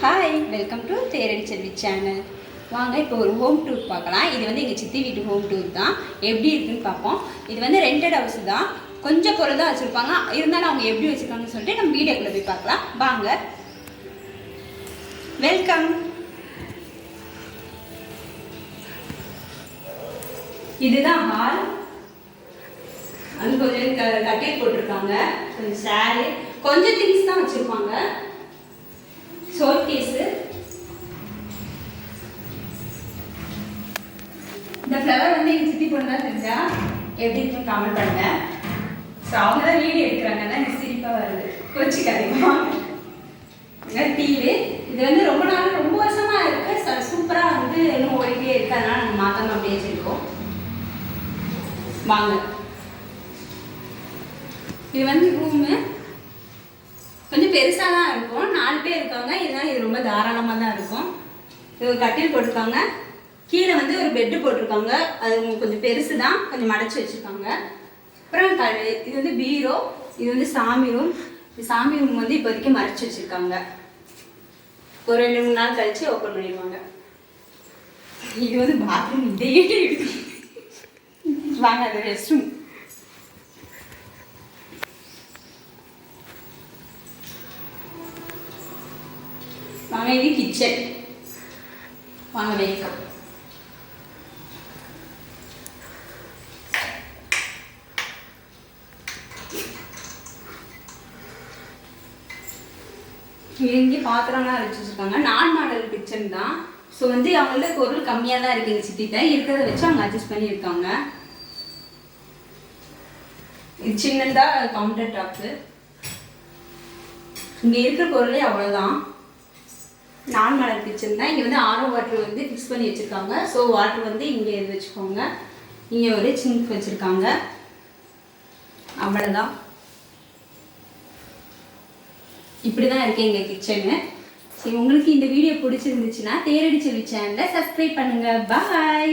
Hi welcome to Theradi Selvi channel வாங்க இப்போ ஒரு ஹோம் டூர் பார்க்கலாம். இது வந்து எங்கள் சித்தி வீட்டு ஹோம் டூர் தான். எப்படி இருக்குன்னு பார்ப்போம். இது வந்து ரெண்டட் ஹவுஸ் தான். கொஞ்சம் பொருள் தான் வச்சுருப்பாங்க. இருந்தாலும் அவங்க எப்படி வச்சுருக்காங்கன்னு சொல்லிட்டு நம்ம வீடியோக்குள்ளே போய் பார்க்கலாம். வாங்க. வெல்கம் இதுதான் ஹால் அங்கே கொஞ்சம் க- கட்டில் போட்டிருக்காங்க. கொஞ்சம் சேரு கொஞ்சம் திங்ஸ் தான் வச்சுருப்பாங்க. சோல் இந்த ஃப்ளவர் வந்து எங்கள் சித்தி பொண்ணு தான் செஞ்சா எப்படி இருக்குன்னு கமெண்ட் பண்ணுங்க. ஸோ அவங்க தான் வீடியோ எடுக்கிறாங்க தான் எனக்கு சிரிப்பாக வருது. கோச்சிக்காதீங்க. டீவு இது வந்து ரொம்ப நாள் ரொம்ப வருஷமா இருக்கு. சூப்பராக வந்து இன்னும் ஓடிட்டே இருக்கு. அதனால் நாங்கள் மாற்றாம அப்படியே வச்சிருக்கோம். வாங்க. இது வந்து ரூமு கொஞ்சம் பெருசாக தான் இருக்கும். நாலு பேர் இருக்காங்க. இதனால் இது ரொம்ப தாராளமாக தான் இருக்கும். இது ஒரு கட்டில் போட்டிருக்காங்க. கீழே வந்து ஒரு பெட்டு போட்டிருக்காங்க. அது கொஞ்சம் பெருசு தான் கொஞ்சம் மடச்சி வச்சுருக்காங்க. அப்புறம் க இது வந்து பீரோ இது வந்து சாமி ரூம் இந்த சாமி ரூம் வந்து இப்போதைக்கு மறைச்சி வச்சுருக்காங்க. ஒரு ரெண்டு மூணு நாள் கழிச்சு ஓப்பன் பண்ணிடுவாங்க. இது வந்து பாத்ரூம் இதே இருக்கு வாங்க அது ரெஸ்ட் ரூம் சமையல் கிச்சன். வாங்க வெல்கம் இங்கே பாத்திரம்லாம் வச்சு வச்சுருக்காங்க. நான் மாடல் கிச்சன் தான். ஸோ வந்து அவங்கள்ட்ட பொருள் கம்மியாக தான் இருக்குது எங்கள் சித்திட்ட இருக்கிறத வச்சு அவங்க அட்ஜஸ்ட் பண்ணியிருக்காங்க. இது சின்னதாக கவுண்டர் டாப்பு இங்கே இருக்கிற பொருளே அவ்வளோதான் நான் மலர் கிச்சன் தான். இங்கே வந்து ஆரோ வாட்டர் வந்து ஃபிக்ஸ் பண்ணி வச்சுருக்காங்க. ஸோ வாட்டர் வந்து இங்கே இது வச்சுக்கோங்க. இங்கே ஒரு சிங்க் வச்சுருக்காங்க. அவ்வளோதான் இப்படி தான் இருக்குது எங்கள் கிச்சனு. சரி உங்களுக்கு இந்த வீடியோ பிடிச்சிருந்துச்சுன்னா தேரடி செல்வி சேனலை சப்ஸ்கிரைப் பண்ணுங்கள் பாய்